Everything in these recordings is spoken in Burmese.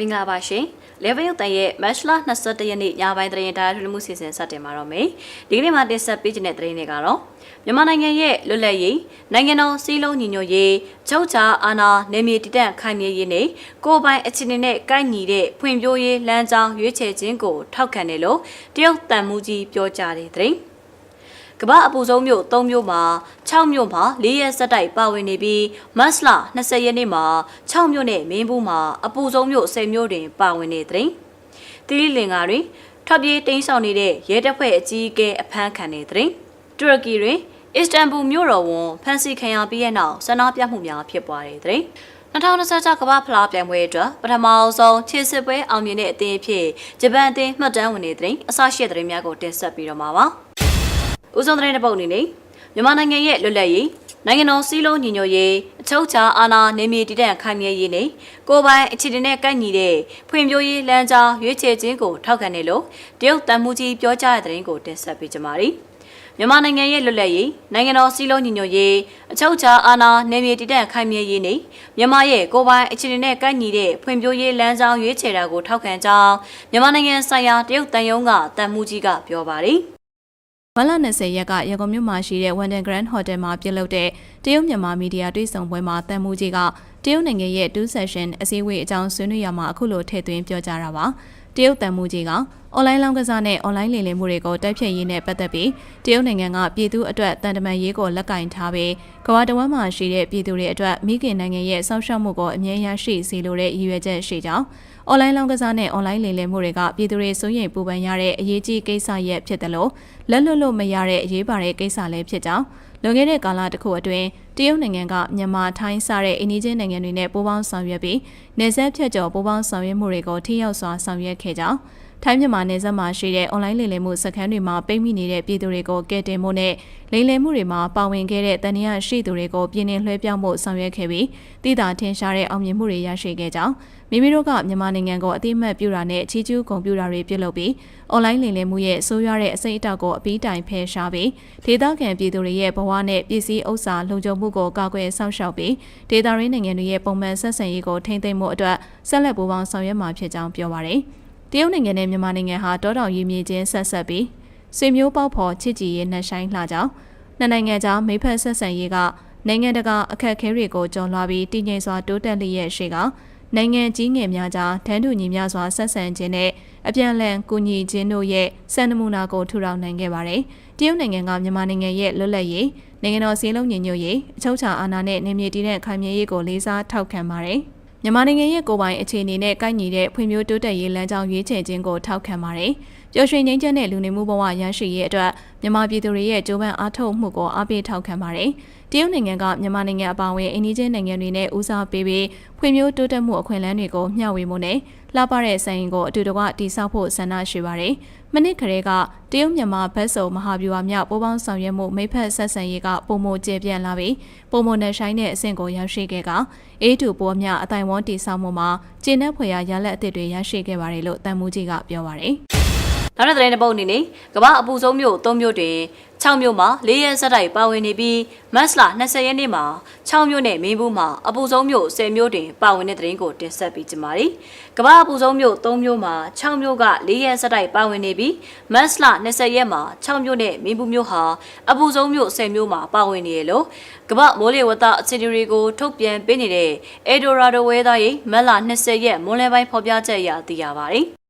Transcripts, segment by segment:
မင်္ဂလာပါရှင်။ Level ရုပ်တန်ရဲ့ Match လ22ရက်နေ့ညပိုင်းသတင်းဒါရထမှုစီစဉ်စတင်မှာတော့မယ်။ဒီကနေ့မှာတင်ဆက်ပေးခြင်းတဲ့သတင်းတွေကတော့မြန်မာနိုင်ငံရဲ့လွတ်လပ်ရေးနိုင်ငံတော်စီးလုံးညီညွတ်ရေးချုပ်ချာအာဏာနယ်မြေတည်တံ့ခိုင်မြဲရေးနဲ့ကိုယ်ပိုင်အခြေအနေနဲ့ကိုက်ညီတဲ့ဖွံ့ဖြိုးရေးလမ်းကြောင်းရွေးချယ်ခြင်းကိုထောက်ခံတယ်လို့တရုတ်တန်မှုကြီးပြောကြားတဲ့သတင်း။ ကမ္ဘာအပူဆုံးမြို့၃မြို့မှာ6မြို့မှာ၄ရက်ဆက်တိုက်ပါဝင်နေပြီးမတ်လ20ရက်နေ့မှာ6မြို့နဲ့မင်းဘူးမှာအပူဆုံးမြို့10မြို့တွင်ပါဝင်နေတဲ့။တိလိလင်္ကာတွင်ထွက်ပြေးတိမ်းဆောင်နေတဲ့ရဲတပ်ဖွဲ့အကြီးအကဲအဖမ်းခံနေတဲ့။တူရကီတွင်အစ္စတန်ဘူမြို့တော်ဝန်ဖန်စီခံရပြီးတဲ့နောက်ဆန္ဒပြမှုများဖြစ်ပွားနေတဲ့။2026ကမ္ဘာဖလားပြိုင်ပွဲအတွက်ပထမဆုံးခြေစစ်ပွဲအောင်မြင်တဲ့အသင်းအဖြစ်ဂျပန်အသင်းမှတ်တမ်းဝင်နေတဲ့အစရှိတဲ့သတင်းများကိုတင်ဆက်ပြီးတော့မှာပါ။ ဦးဆုံးသတင်းတစ်ပုဒ်အနေနဲ့မြန်မာနိုင်ငံရဲ့လွတ်လပ်ရေးနိုင်ငံတော်စီးလုံးညီညွတ်ရေးအချုပ်အခြာအာဏာနေမြေတည်တံ့ခိုင်မြဲရေးနဲ့ကိုယ်ပိုင်အခြေအနေနဲ့ကိုက်ညီတဲ့ဖွံ့ဖြိုးရေးလမ်းကြောင်းရွေးချယ်ခြင်းကိုထောက်ခံတယ်လို့တရုတ်တန်မှုကြီးပြောကြားတဲ့သတင်းကိုတင်ဆက်ပေးကြပါမယ်။မြန်မာနိုင်ငံရဲ့လွတ်လပ်ရေးနိုင်ငံတော်စီးလုံးညီညွတ်ရေးအချုပ်အခြာအာဏာနေမြေတည်တံ့ခိုင်မြဲရေးနဲ့မြန်မာရဲ့ကိုယ်ပိုင်အခြေအနေနဲ့ကိုက်ညီတဲ့ဖွံ့ဖြိုးရေးလမ်းကြောင်းရွေးချယ်တာကိုထောက်ခံကြောင်းမြန်မာနိုင်ငံဆိုင်ရာတရုတ်တန်ယုံကတန်မှုကြီးကပြောပါတယ်။ မလ20ရက်ကရန်ကုန်မြို့မှာရှိတဲ့ Wonder Grand Hotel မှာပြုလုပ်တဲ့တရုတ်မြန်မာမီဒီယာတွေ့ဆုံပွဲမှာတန်မူကြီးကတရုတ်နိုင်ငံရဲ့2 session အစည်းအဝေးအကြောင်းဆွေးနွေးရမှာအခုလိုထည့်သွင်းပြောကြားတာပါ တရုတ်တန်မူကြီးကအွန်လိုင်းလောင်းကစားနဲ့အွန်လိုင်းလိမ်လည်မှုတွေကိုတိုက်ဖြတ်ရေးနဲ့ပတ်သက်ပြီးတရုတ်နိုင်ငံကပြည်သူအတွက်တန်တမန်ရေးကိုလက်ကင်ထားပြီးကမ္ဘာတဝန်းမှာရှိတဲ့ပြည်သူတွေအတွက်မိခင်နိုင်ငံရဲ့စောင့်ရှောက်မှုကိုအမြဲတမ်းရှိစေလိုတဲ့ရည်ရွယ်ချက်ရှိကြောင်းအွန်လိုင်းလောင်းကစားနဲ့အွန်လိုင်းလိမ်လည်မှုတွေကပြည်သူတွေစိုးရိမ်ပူပန်ရတဲ့အရေးကြီးကိစ္စရပ်ဖြစ်တယ်လို့လက်လွတ်လို့မရတဲ့အရေးပါတဲ့ကိစ္စလည်းဖြစ်ကြောင်း လွန်ခဲ့တဲ့ကာလတစ်ခုအတွင်းတရုတ်နိုင်ငံကမြန်မာထိုင်းစတဲ့အိန္ဒိချင်းနိုင်ငံတွေနဲ့ပူးပေါင်းဆောင်ရွက်ပြီးနေဆက်ဖြတ်ကျော်ပူးပေါင်းဆောင်ရွက်မှုတွေကိုထိရောက်စွာဆောင်ရွက်ခဲ့ကြောင်း ထိုင်းမြန်မာနယ်စပ်မှာရှိတဲ့အွန်လိုင်းလိမ်လည်မှုစခန်းတွေမှာပိတ်မိနေတဲ့ပြည်သူတွေကိုကယ်တင်မှုနဲ့လိမ်လည်မှုတွေမှာပါဝင်ခဲ့တဲ့တန်ရာရှိသူတွေကိုပြည်내လွှဲပြောင်းမှုဆောင်ရွက်ခဲ့ပြီးတည်တာထင်ရှားတဲ့အောင်မြင်မှုတွေရရှိခဲ့ကြောင်းမိမိတို့ကမြန်မာနိုင်ငံကိုအတိအမှတ်ပြုတာနဲ့ချီးကျူးဂုဏ်ပြုတာတွေပြုလုပ်ပြီးအွန်လိုင်းလိမ်လည်မှုရဲ့ဆိုးရွားတဲ့အစိမ့်အတောက်ကိုအပီးတိုင်ဖယ်ရှားပြီးဒေသခံပြည်သူတွေရဲ့ဘဝနဲ့ပစ္စည်းဥစ္စာလုံခြုံမှုကိုကာကွယ်စောင့်ရှောက်ပြီးဒေသရင်းနိုင်ငံတွေရဲ့ပုံမှန်ဆက်ဆံရေးကိုထိန်းသိမ်းမှုအတွက်ဆက်လက်ပူးပေါင်းဆောင်ရွက်မှာဖြစ်ကြောင်းပြောပါရယ် တရုတ်နိုင်ငံနဲ့မြန်မာနိုင်ငံဟာတောတောင်ရည်မြေချင်းဆက်ဆက်ပြီးဆွေမျိုးပေါက်ဖော်ချစ်ကြည်ရေးနှဆိုင်လှကြောင်းနှစ်နိုင်ငံကြားမိဖက်ဆက်ဆံရေးကနိုင်ငံတကာအခက်အခဲတွေကိုကျော်လွှားပြီးတည်ငြိမ်စွာတိုးတက်လျက်ရှိကနိုင်ငံကြီးငယ်များကြားတန်းတူညီမျှစွာဆက်ဆံခြင်းနဲ့အပြန်အလှန်ကူညီခြင်းတို့ရဲ့စံနမူနာကိုထူထောင်နိုင်ခဲ့ပါတယ်။တရုတ်နိုင်ငံကမြန်မာနိုင်ငံရဲ့လွတ်လပ်ရေးနိုင်ငံတော်စည်းလုံးညီညွတ်ရေးအချုပ်အခြာအာဏာနဲ့နေမြေတည်တဲ့ခိုင်မြဲရေးကိုလေးစားထောက်ခံပါတယ်။ မြန်မာနိုင်ငံရဲ့ကိုယ်ပိုင်အခြေအနေနဲ့ကိုက်ညီတဲ့ဖွံ့ဖြိုးတိုးတက်ရေးလမ်းကြောင်းရွေးချယ်ခြင်းကိုထောက်ခံပါတယ်။ ပျော်ရွှင်ငြိမ်းချမ်းတဲ့လူနေမှုဘဝရရှိရေးအတွက်မြန်မာပြည်သူတွေရဲ့ကြိုးပမ်းအားထုတ်မှုကိုအားပေးထောက်ခံပါတယ်။တရုတ်နိုင်ငံကမြန်မာနိုင်ငံအပါအဝင်အိန္ဒိချင်းနိုင်ငံတွေနဲ့ဦးစားပေးပြီးဖွံ့ဖြိုးတိုးတက်မှုအခွင့်အလမ်းတွေကိုမျှဝေမှုနဲ့လှပတဲ့ဆိုင်ရင်ကိုအတူတကွတည်ဆောက်ဖို့ဆန္ဒရှိပါတယ်။မနစ်ခရဲကတရုတ်မြန်မာဘက်စုံမဟာဗျူဟာမြောက်ပိုးပေါင်းဆောင်ရွက်မှုမိဖက်ဆက်ဆံရေးကပုံမကျေပြန့်လာပြီးပုံမနဲ့ဆိုင်တဲ့အဆင့်ကိုရောက်ရှိခဲ့ကအေးတူပေါ်မြအတိုင်ဝန်းတည်ဆောက်မှုမှာကျင်းတဲ့ဖွယ်ရာရလက်အသစ်တွေရရှိခဲ့ပါတယ်လို့တန်မူကြီးကပြောပါတယ်။ နောက်တဲ့သတင်းတစ်ပုဒ်အနေနဲ့ကမ္ဘာအပူဆုံးမြို့၃မြို့တွင်6မြို့မှာ၄ရက်ဆက်တိုက်ပါဝင်နေပြီးမတ်လ20ရက်နေ့မှာ6မြို့နဲ့မင်းဘူးမှာအပူဆုံးမြို့10မြို့တွင်ပါဝင်တဲ့သတင်းကိုတင်ဆက်ပေးကြပါမယ်။ကမ္ဘာအပူဆုံးမြို့3မြို့မှာ6မြို့က၄ရက်ဆက်တိုက်ပါဝင်နေပြီးမတ်လ20ရက်မှာ6မြို့နဲ့မင်းဘူးမြို့ဟာအပူဆုံးမြို့10မြို့မှာပါဝင်နေရလို့ကမ္ဘာမိုးလေဝသအခြေအနေတွေကိုထုတ်ပြန်ပေးနေတဲ့ Eldorado Weather ရဲ့မတ်လ20ရက်မွန်းလယ်ပိုင်းဖော်ပြချက်အရသိရပါတယ်။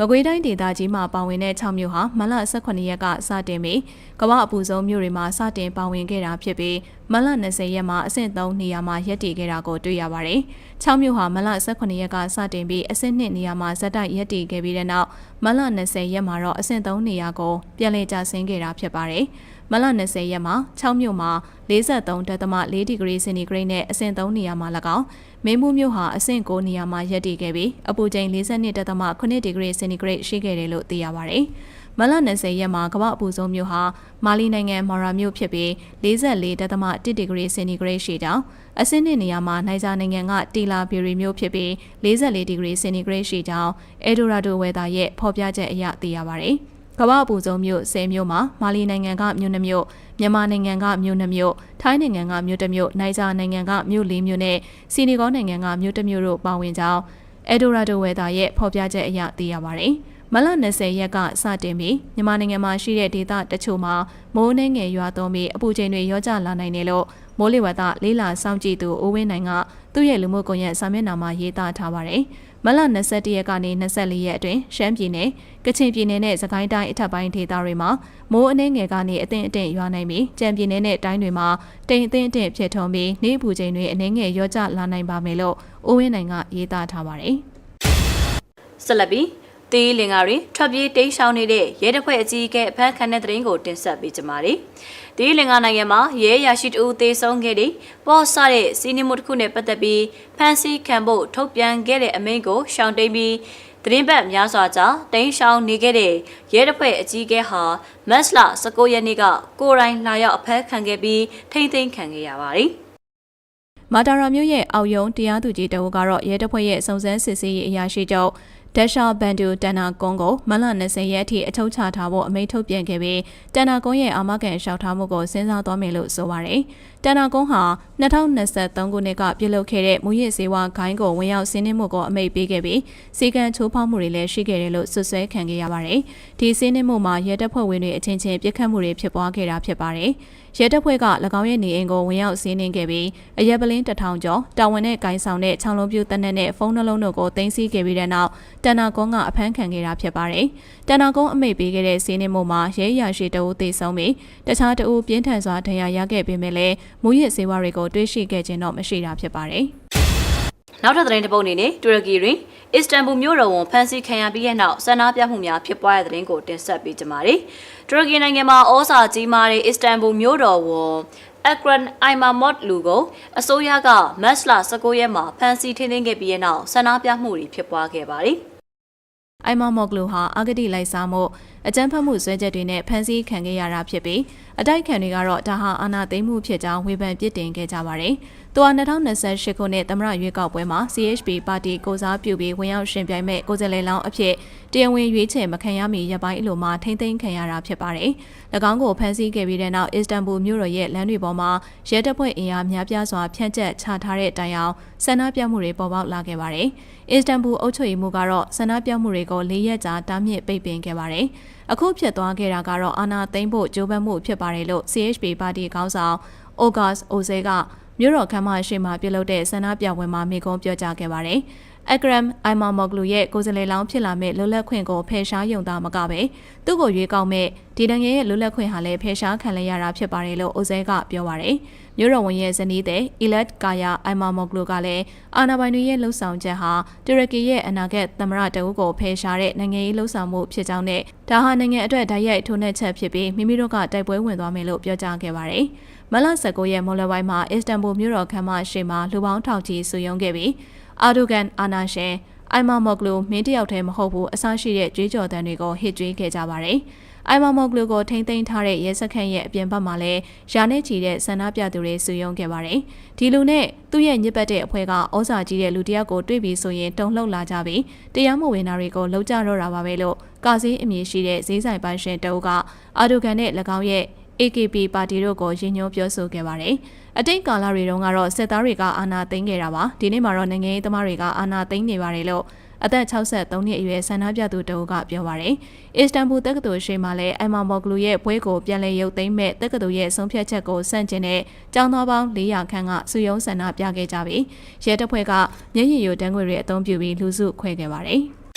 မကွေးတိုင်းဒေသကြီးမှာပါဝင်တဲ့6မြို့ဟာမလ18ရက်ကစတင်ပြီးကမ္ဘာအပူဆုံးမြို့တွေမှာစတင်ပါဝင်ခဲ့တာဖြစ်ပြီးမလ20ရက်မှာအဆင့်3နေရာမှာရပ်တည်ခဲ့တာကိုတွေ့ရပါတယ်။6မြို့ဟာမလ18ရက်ကစတင်ပြီးအဆင့်2နေရာမှာဇက်တိုက်ရပ်တည်ခဲ့ပြီးတဲ့နောက်မလ20ရက်မှာတော့အဆင့်3နေရာကိုပြန်လည်ကျဆင်းခဲ့တာဖြစ်ပါတယ်။မလ20ရက်မှာ6မြို့မှာ43.4ဒီဂရီစင်တီဂရိတ်နဲ့အဆင့်3နေရာမှာ၎င်း မင်းဘူးမြို့ဟာအဆင့်9နေရာမှာရပ်တည်ခဲ့ပြီးအပူချိန်42.8ဒီဂရီစင်တီဂရိတ်ရှိခဲ့တယ်လို့သိရပါတယ်။မလ20ရက်မှာကမ္ဘာအပူဆုံးမြို့ဟာမာလီနိုင်ငံမာရာမြို့ဖြစ်ပြီး44.1ဒီဂရီစင်တီဂရိတ်ရှိကြောင်းအဆင့်2နေရာမှာနိုင်ဇာနိုင်ငံကတီလာဘီရီမြို့ဖြစ်ပြီး44ဒီဂရီစင်တီဂရိတ်ရှိကြောင်းအက်ဒိုရာဒိုဝဲတာရဲ့ဖော်ပြချက်အရသိရပါတယ်။ ကမ္ဘာအပူဆုံးမြို့10မြို့မှာမာလီနိုင်ငံကမြို့2မြို့မြန်မာနိုင်ငံကမြို့2မြို့ထိုင်းနိုင်ငံကမြို့1မြို့နိုင်ဂျာနိုင်ငံကမြို့4မြို့နဲ့စီနီဂေါနိုင်ငံကမြို့1မြို့တို့ပါဝင်ကြောင်း El Dorado Weather ရဲ့ဖော်ပြချက်အရသိရပါတယ်။မလ20ရက်ကစတင်ပြီးမြန်မာနိုင်ငံမှာရှိတဲ့ဒေသတချို့မှာမိုးနှင်းငယ်ရွာသွန်းပြီးအပူချိန်တွေရောကျလာနိုင်တယ်လို့မိုးလေဝသလေးလာစောင့်ကြည့်သူဦးဝင်းနိုင်ကသူ့ရဲ့လူမှုကွန်ရက်စာမျက်နှာမှာရေးသားထားပါတယ်။ မလ21ရက်ကနေ24ရက်အတွင်းရှမ်းပြည်နယ်၊ကချင်ပြည်နယ်နဲ့စကိုင်းတိုင်းအထက်ပိုင်းဒေသတွေမှာမိုးအနှင်းငယ်ကနေအသင့်အတင့်ရွာနိုင်ပြီးကြံပြည်နယ်နဲ့တိုင်းတွေမှာတိမ်အသင့်အတင့်ဖြစ်ထွန်းပြီးနေပူချိန်တွေအနှင်းငယ်ရောကျလာနိုင်ပါမယ်လို့ဦးဝင်းနိုင်ကရေးသားထားပါတယ်။ဆက်လက်ပြီး တေးလင်္ကာတွင်ထွက်ပြေးတိမ်းရှောင်နေတဲ့ရဲတပ်ဖွဲ့အကြီးအကဲအဖမ်းခံတဲ့တဲ့ရင်ကိုတင်ဆက်ပေးကြပါမယ်။တေးလင်္ကာနိုင်ငံမှာရဲရရှိတအူသေဆုံးခဲ့တဲ့ပေါ်ဆတဲ့စီနီမုတစ်ခုနဲ့ပတ်သက်ပြီးဖမ်းဆီးခံဖို့ထုတ်ပြန်ခဲ့တဲ့အမိန့်ကိုရှောင်တိန်ပြီးသတင်းပတ်များစွာကြာတိမ်းရှောင်နေခဲ့တဲ့ရဲတပ်ဖွဲ့အကြီးအကဲဟာမတ်လ19ရက်နေ့ကကိုရိုင်းလာရောက်အဖမ်းခံခဲ့ပြီးထိမ့်သိမ်းခံခဲ့ရပါတယ်။မာတာရာမြို့ရဲ့အောက်ယုံတရားသူကြီးတအုပ်ကတော့ရဲတပ်ဖွဲ့ရဲ့စုံစမ်းစစ်ဆေးရေးအရာရှိချုပ် ဒက်ရှာဘန်ဒူတန်နာကွန်ကိုမလ20ရက်အထိအချုပ်ချထားဖို့အမိန့်ထုတ်ပြန်ခဲ့ပြီးတန်နာကွန်ရဲ့အာမခံလျှောက်ထားမှုကိုစဉ်းစားသွားမယ်လို့ဆိုပါတယ်။တန်နာကွန်ဟာ2023ခုနှစ်ကပြုလုပ်ခဲ့တဲ့မူရစ်စေဝါဂိုင်းကိုဝင်ရောက်ဆင်းနှင်းမှုကိုအမိန့်ပေးခဲ့ပြီးစီကံချိုးဖောက်မှုတွေလည်းရှိခဲ့တယ်လို့ဆွဆွဲခံခဲ့ရပါတယ်။ဒီဆင်းနှင်းမှုမှာရဲတပ်ဖွဲ့ဝင်တွေအချင်းချင်းပြစ်ခတ်မှုတွေဖြစ်ပွားခဲ့တာဖြစ်ပါတယ်။ရဲတပ်ဖွဲ့က၎င်းရဲ့နေအိမ်ကိုဝင်ရောက်စီးနင်းခဲ့ပြီးအရက်ပလင်းတထောင်ကျော်တာဝန်နဲ့ဂိုင်းဆောင်တဲ့ချောင်းလုံးပြူတနက်နဲ့ဖုန်းနှလုံးတို့ကိုတင်စီခဲ့ပြီးတဲ့နောက်တန်နာကုန်းကအဖမ်းခံခဲ့တာဖြစ်ပါတယ်။တန်နာကုန်းအမိတ်ပေးခဲ့တဲ့စီးနင်းမှုမှာရဲရရှိတအုပ်သေဆုံးပြီးတခြားတအုပ်ပြင်းထန်စွာဒဏ်ရာရခဲ့ပေမဲ့လည်းမူရစ်စေဝါတွေကိုတွေးရှိခဲ့ခြင်းတော့မရှိတာဖြစ်ပါတယ်။နောက်ထပ်သတင်းတစ်ပုဒ်အနေနဲ့တူရကီတွင်အစ္စတန်ဘူမြို့တော်ဝန်ဖမ်းဆီးခံရပြီးတဲ့နောက်ဆန္ဒပြမှုများဖြစ်ပွားတဲ့သတင်းကိုတင်ဆက်ပေးကြပါမယ်။တူရကီနိုင်ငံမှာဩစာကြီးမားတဲ့အစ္စတန်ဘူမြို့တော်ဝန်အက်ဂရန်အိုင်မာမော့လူကိုအစိုးရကမတ်လ19ရက်မှာဖမ်းဆီးထိန်းသိမ်းခဲ့ပြီးတဲ့နောက်ဆန္ဒပြမှုတွေဖြစ်ပွားခဲ့ပါတယ်။အိုင်မာမော့ကလူဟာအာဂတိလိုက်စားမှု အကြမ်းဖက်မှုဆွဲချက်တွေနဲ့ဖမ်းဆီးခံခဲ့ရတာဖြစ်ပြီးအတိုက်ခံတွေကတော့ဒါဟာအာဏာသိမ်းမှုဖြစ်ကြောင်းဝေဖန်ပြစ်တင်ခဲ့ကြပါတယ်။သူဟာ2028ခုနှစ်သမ္မတရွေးကောက်ပွဲမှာ CHP ပါတီကိုစားပြုပြီးဝင်ရောက်ရှင်ပြိုင်မဲ့ကိုယ်စားလှယ်လောင်းအဖြစ်တရားဝင်ရွေးချယ်မခံရမီရပ်ပိုင်းအလိုမှာထိမ့်သိမ်းခံရတာဖြစ်ပါတယ်။၎င်းကိုဖမ်းဆီးခဲ့ပြီးတဲ့နောက်အစ္စတန်ဘူမြို့တော်ရဲ့လမ်းတွေပေါ်မှာရဲတပ်ဖွဲ့အင်အားများပြားစွာဖြန့်ကျက်ချထားတဲ့တိုင်အောင်ဆန္ဒပြမှုတွေပေါ်ပေါက်လာခဲ့ပါတယ်။အစ္စတန်ဘူအုပ်ချုပ်ရေးမှူးကတော့ဆန္ဒပြမှုတွေကို၄ရက်ကြာတားမြစ်ပိတ်ပင်ခဲ့ပါတယ်။ အခုဖြစ်သွားခဲ့တာကတော့အာဏာသိမ်းဖို့ကြိုးပမ်းမှုဖြစ်ပါတယ်လို့ CHP ပါတီခေါင်းဆောင်အိုဂတ်အိုဇေကမြို့တော်ခမ်းမရှိမှပြုလုပ်တဲ့ဆန္ဒပြပွဲမှာမိကုံးပြောကြားခဲ့ပါတယ်။ အက်ဂရမ်အိုင်မာမော့ဂလူရဲ့ကိုယ်စားလှယ်လောင်းဖြစ်လာမဲ့လွတ်လပ်ခွင့်ကိုဖယ်ရှားယုံသားမကပဲသူ့ကိုရွေးကောက်မဲ့ဒီနိုင်ငံရဲ့လွတ်လပ်ခွင့်ဟာလည်းဖယ်ရှားခံလိုက်ရတာဖြစ်ပါတယ်လို့အိုဇဲကပြောပါတယ်။မြို့တော်ဝန်ရဲ့ဇနီးတဲ့အီလက်ကာယာအိုင်မာမော့ဂလူကလည်းအာနာပိုင်တွေရဲ့လှုပ်ဆောင်ချက်ဟာတူရကီရဲ့အနာဂတ်သမ္မတတအုပ်ကိုဖယ်ရှားတဲ့နိုင်ငံရေးလှုပ်ဆောင်မှုဖြစ်ကြောင်းနဲ့ဒါဟာနိုင်ငံအတွက်ဓာတ်ရိုက်ထိုးနှက်ချက်ဖြစ်ပြီးမိမိတို့ကတိုက်ပွဲဝင်သွားမယ်လို့ပြောကြားခဲ့ပါတယ်။မလ19ရက်မော်လဝိုင်းမှာအစ္စတန်ဘူမြို့တော်ခမ်းမရှိမှာလူပေါင်းထောင်ချီစုယုံခဲ့ပြီး အာဒိုဂန်အာနာရှင်အိုင်မာမော့ကလိုမင်းတယောက်တည်းမဟုတ်ဘူးအဆရှိတဲ့ကြွေးကြော်တန်းတွေကိုဟစ်ကြွေးခဲ့ကြပါတယ်။အိုင်မာမော့ကလိုကိုထိမ့်သိမ်းထားတဲ့ရဲစခန်းရဲ့အပြင်ဘက်မှာလည်းယာနဲ့ချီတဲ့ဆန္ဒပြသူတွေစုယုံခဲ့ပါတယ်။ဒီလူနဲ့သူ့ရဲ့ညစ်ပတ်တဲ့အဖွဲ့ကဩဇာကြီးတဲ့လူတယောက်ကိုတွေ့ပြီးဆိုရင်တုံ့လှုပ်လာကြပြီးတရားမဝင်တာတွေကိုလှုပ်ကြတော့တာပါပဲလို့ကာစည်းအမည်ရှိတဲ့ဈေးဆိုင်ပိုင်ရှင်တအုပ်ကအာဒိုကန်နဲ့၎င်းရဲ့ AKP ပါတီတို့ကိုရည်ညွှန်းပြောဆိုခဲ့ပါတယ်။အတိတ်ကာလတွေတုန်းကတော့စစ်သားတွေကအာဏာသိမ်းခဲ့တာပါ။ဒီနေ့မှာတော့နိုင်ငံရေးသမားတွေကအာဏာသိမ်းနေပါတယ်လို့အသက်63နှစ်အရွယ်ဆန္ဒပြသူတအုပ်ကပြောပါတယ်။အစ္စတန်ဘူတက္ကသိုလ်ရှိမှလည်းအိုင်မာမော်ဂလူရဲ့ဘွဲကိုပြန်လည်ရုပ်သိမ်းမဲ့တက္ကသိုလ်ရဲ့ဆုံးဖြတ်ချက်ကိုစန့်ကျင်တဲ့ကျောင်းသားပေါင်း400ခန့်ကစုယုံဆန္ဒပြခဲ့ကြပြီးရဲတပ်ဖွဲ့ကမျက်ရည်ယိုတန်းငွေတွေအသုံးပြုပြီးလူစုခွဲခဲ့ပါတယ်။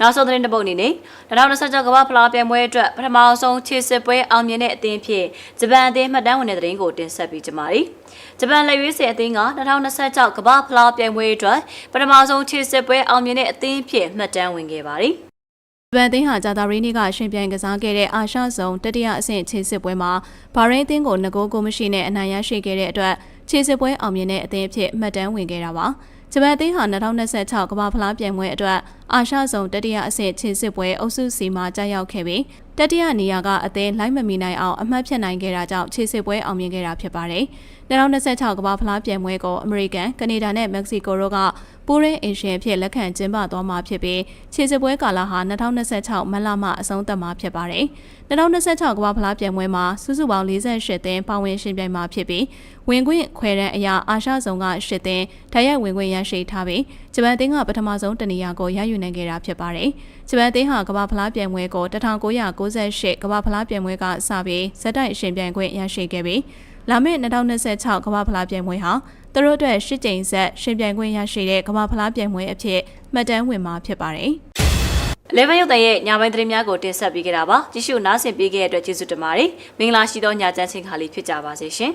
နောက်ဆုံးသတင်းတစ်ပုဒ်အနေနဲ့2026ကမ္ဘာဖလားပြိုင်ပွဲအတွက်ပထမဆုံးခြေစစ်ပွဲအောင်မြင်တဲ့အသင်းဖြစ်ဂျပန်အသင်းမှတ်တမ်းဝင်တဲ့သတင်းကိုတင်ဆက်ပေးကြပါမယ်။ဂျပန်လက်ရွေးစင်အသင်းက2026ကမ္ဘာဖလားပြိုင်ပွဲအတွက်ပထမဆုံးခြေစစ်ပွဲအောင်မြင်တဲ့အသင်းဖြစ်မှတ်တမ်းဝင်ခဲ့ပါတယ်။ဗန်သင်းဟာဂျာတာရီနီကရှင်ပြိုင်ကစားခဲ့တဲ့အာရှဇုံတတိယအဆင့်ခြေစစ်ပွဲမှာဘာရိန်းအသင်းကိုငကိုးကိုမရှိနဲ့အနိုင်ရရှိခဲ့တဲ့အတွက်ခြေစစ်ပွဲအောင်မြင်တဲ့အသင်းအဖြစ်မှတ်တမ်းဝင်ခဲ့တာပါ။ ဂျပန်အသင်းဟာ2026ကမ္ဘာဖလားပြိုင်ပွဲအတွက်အာရှဇုံတတိယအဆင့်ခြေစစ်ပွဲအုပ်စုစီမှာကြာရောက်ခဲ့ပြီးတတိယနေရာကအသင်းလိုက်မမီနိုင်အောင်အမှတ်ဖြတ်နိုင်ခဲ့တာကြောင့်ခြေစစ်ပွဲအောင်မြင်ခဲ့တာဖြစ်ပါတယ်။2026ကမ္ဘာဖလားပြိုင်ပွဲကိုအမေရိကန်၊ကနေဒါနဲ့မက္ကဆီကိုတို့က ပူရင်းအင်ရှင်အဖြစ်လက်ခံကျင်းပသွားမှာဖြစ်ပြီးခြေစစ်ပွဲကာလဟာ2026မတ်လမှအဆုံးသတ်မှာဖြစ်ပါတယ်။2026ကမ္ဘာဖလားပြိုင်ပွဲမှာစုစုပေါင်း48သင်းပါဝင်ရှင်ပြိုင်မှာဖြစ်ပြီးဝင်ခွင့်ခွဲရန်အရာအာရှဇုံက10သင်းဓာတ်ရိုက်ဝင်ခွင့်ရရှိထားပြီးဂျပန်သင်းကပထမဆုံးတနေရာကိုရယူနိုင်ခဲ့တာဖြစ်ပါတယ်။ဂျပန်သင်းဟာကမ္ဘာဖလားပြိုင်ပွဲကို1998ကမ္ဘာဖလားပြိုင်ပွဲကစပြီးဇက်တိုက်ရှင်ပြိုင်ခွင့်ရရှိခဲ့ပြီးလာမယ့်2026ကမ္ဘာဖလားပြိုင်ပွဲဟာ သူတို့အတွက်ရှစ်ကြိမ်ဆက်ရှင်ပြိုင်ခွင့်ရရှိတဲ့ကမ္ဘာဖလားပြိုင်ပွဲအဖြစ်မှတ်တမ်းဝင်မှာဖြစ်ပါတယ်။11ရုပ်သံရဲ့ညပိုင်းသတင်းများကိုတင်ဆက်ပေးခဲ့တာပါကြည့်ရှုနားဆင်ပေးခဲ့တဲ့အတွက်ကျေးဇူးတင်ပါတယ်မင်္ဂလာရှိသောညချမ်းချင်းခါလေးဖြစ်ကြပါစေရှင်